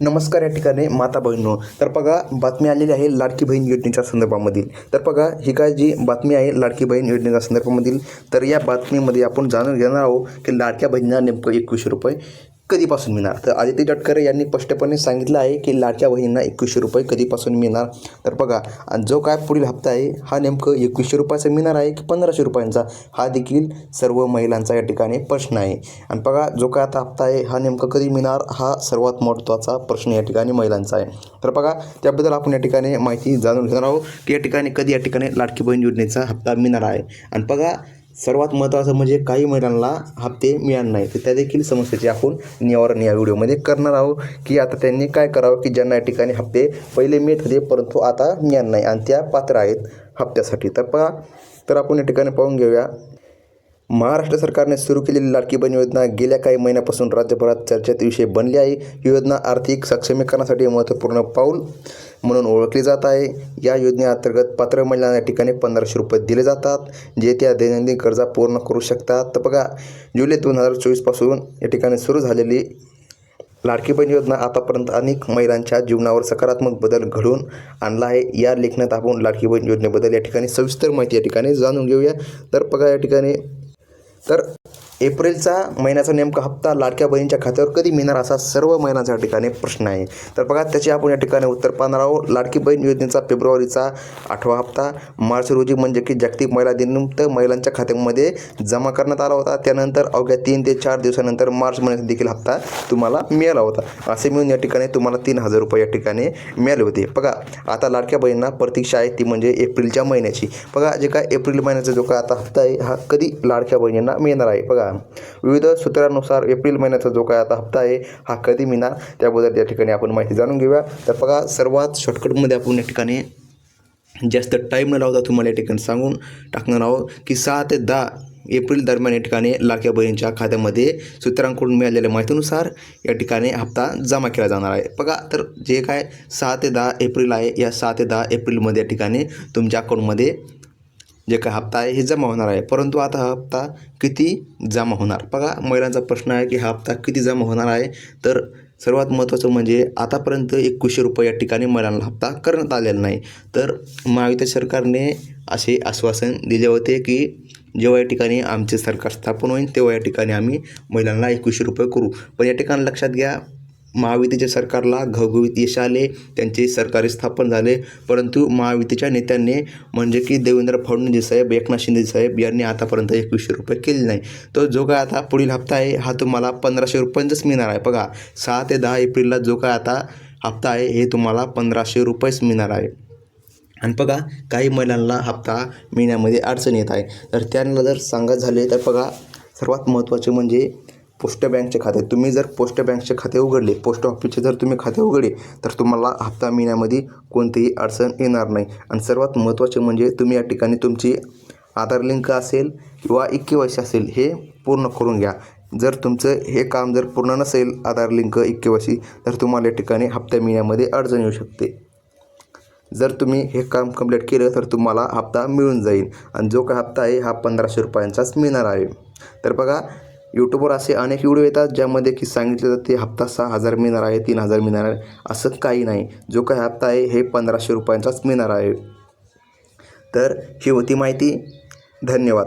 नमस्कार या ठिकाणी माता बहिणो तर बघा बातमी आलेली आहे लाडकी बहीण योजनेच्या संदर्भामधील. तर बघा ही काय जी बातमी आहे लाडकी बहीण योजनेच्या संदर्भामधील तर या बातमीमध्ये आपण जाणून घेणार आहोत की लाडक्या बहिणींना नेमकं एकवीसशे रुपये कधीपासून मिळणार? तर आदित्य तटकरे यांनी स्पष्टपणे सांगितलं आहे की लाडक्या बहिणींना एकवीसशे रुपये कधीपासून मिळणार? तर बघा आणि जो काय पुढील हप्ता आहे हा नेमकं एकवीसशे रुपयाचा मिळणार आहे की पंधराशे रुपयांचा? हा देखील सर्व महिलांचा या ठिकाणी प्रश्न आहे. आणि बघा जो काय आता हप्ता आहे हा नेमकं कधी मिळणार? हा सर्वात महत्त्वाचा प्रश्न या ठिकाणी महिलांचा आहे. तर बघा त्याबद्दल आपण या ठिकाणी माहिती जाणून घेणार आहोत की या ठिकाणी कधी या ठिकाणी लाडकी बहीण योजनेचा हप्ता मिळणार आहे. आणि बघा सर्वात महत्त्वाचं म्हणजे काही महिलांना हप्ते मिळणार नाही तर त्या देखील समस्येचे आपण निवारण या व्हिडिओमध्ये करणार आहोत की आता त्यांनी काय करावं की ज्यांना या ठिकाणी हप्ते पहिले मिळत होते परंतु आता मिळणार नाही. आणि त्या पात्र आहेत हप्त्यासाठी. तर पहा तर आपण या ठिकाणी पाहून घेऊया. महाराष्ट्र सरकारने सुरू केलेली लाडकी बहीण योजना गेल्या काही महिन्यापासून राज्यभरात चर्चेत विषय बनली आहे. ही योजना आर्थिक सक्षमीकरणासाठी महत्त्वपूर्ण पाऊल म्हणून ओळखली जात आहे. या योजनेअंतर्गत पात्र महिलांना या ठिकाणी पंधराशे रुपये दिले जातात जे त्या दैनंदिन गरजा पूर्ण करू शकतात. तर बघा जुलै दोन हजार चोवीसपासून या ठिकाणी सुरू झालेली लाडकी बहीण योजना आतापर्यंत अनेक महिलांच्या जीवनावर सकारात्मक बदल घडवून आणला आहे. या लेखनात आपण लाडकी बहीण योजनेबद्दल या ठिकाणी सविस्तर माहिती या ठिकाणी जाणून घेऊया. तर बघा या ठिकाणी तर एप्रिलचा महिन्याचा नेमका हप्ता लाडक्या बहिणीच्या खात्यावर कधी मिळणार असा सर्व महिलांच्या ठिकाणी प्रश्न आहे. तर बघा त्याचे आपण या ठिकाणी उत्तर पाहणार आहोत. लाडकी बहीण योजनेचा फेब्रुवारीचा आठवा हप्ता. मार्च रोजी म्हणजे की जागतिक महिला दिनानिमित्त महिलांच्या खात्यामध्ये जमा करण्यात आला होता. त्यानंतर अवघ्या तीन ते चार दिवसानंतर मार्च महिन्यात देखील हप्ता तुम्हाला मिळाला होता. असे मिळून या ठिकाणी तुम्हाला तीन हजार रुपये या ठिकाणी मिळाले होते. बघा आता लाडक्या बहिणींना प्रतीक्षा आहे ती म्हणजे एप्रिलच्या महिन्याची. बघा जे काय एप्रिल महिन्याचा जो काय आता हप्ता आहे हा कधी लाडक्या बहिणींना मिळणार आहे? बघा विविध सूत्रानुसार एप्रिल महिन्याचा जो काय आता हप्ता आहे हा कधी मिळणार? त्याबद्दल या ठिकाणी आपण माहिती जाणून घेऊया. तर बघा सर्वात शॉर्टकटमध्ये आपण या ठिकाणी जास्त टाईम न लावता तुम्हाला या ठिकाणी सांगून टाकणार आहोत की सहा ते दहा एप्रिल दरम्यान या ठिकाणी लाडक्या बहिणींच्या खात्यामध्ये सूत्रांकडून मिळालेल्या माहितीनुसार या ठिकाणी हप्ता जमा केला जाणार आहे. बघा तर जे काय सहा ते दहा एप्रिल आहे या सहा ते दहा एप्रिलमध्ये या ठिकाणी तुमच्या अकाउंटमध्ये जे काय हप्ता आहे हे जमा होणार आहे. परंतु आता हा हप्ता किती जमा होणार? बघा महिलांचा प्रश्न आहे की हा हप्ता किती जमा होणार आहे. तर सर्वात महत्त्वाचं म्हणजे आतापर्यंत एकवीसशे रुपये या ठिकाणी महिलांना हप्ता करण्यात आलेला नाही. तर महायुती सरकारने असे आश्वासन दिले होते की जेव्हा या ठिकाणी आमचे सरकार स्थापन होईल तेव्हा या ठिकाणी आम्ही महिलांना एकवीसशे रुपये करू. पण या ठिकाणी लक्षात घ्या महायुतीच्या सरकारला घवघवीत यश आले त्यांचे सरकारी स्थापन झाले. परंतु महायुतीच्या नेत्यांनी म्हणजे की देवेंद्र फडणवीस साहेब एकनाथ शिंदे साहेब यांनी आतापर्यंत एकवीसशे रुपये केले नाही. तो जो काय आता पुढील हप्ता आहे हा तुम्हाला पंधराशे रुपयांचाच मिळणार आहे. बघा सहा ते दहा एप्रिलला जो काय आता हप्ता आहे हे तुम्हाला पंधराशे रुपयेच मिळणार आहे. आणि बघा काही महिलांना हप्ता मिळण्यामध्ये अडचण येत आहे. तर त्यांना जर सांगत झाले तर बघा सर्वात महत्त्वाचे म्हणजे पोस्ट बँकचे खाते. तुम्ही जर पोस्ट बँकचे खाते उघडले पोस्ट ऑफिसचे जर तुम्ही खाते उघडले तर तुम्हाला हप्ता महिन्यामध्ये कोणतीही अडचण येणार नाही. आणि सर्वात महत्त्वाचे म्हणजे तुम्ही या ठिकाणी तुमची आधार लिंक असेल किंवा ई के वाय सी असेल हे पूर्ण करून घ्या. जर तुमचं हे काम जर पूर्ण नसेल Aadhaar link E K Y C तर तुम्हाला या ठिकाणी हप्ता महिन्यामध्ये अडचण येऊ शकते. जर तुम्ही हे काम कंप्लीट केलं तर तुम्हाला हप्ता मिळून जाईल. आणि जो काय हप्ता आहे हा पंधराशे रुपयांचाच मिळणार आहे. तर बघा यूट्यूबवर असे अनेक व्हिडिओ येतात ज्यामध्ये की सांगितलं जाते हप्ता सहा हजार मिळणार आहे तीन हजार मिळणार आहे असं काही नाही. जो काय हप्ता आहे हे पंधराशे रुपयांचाच मिळणार आहे. तर ही होती माहिती. धन्यवाद.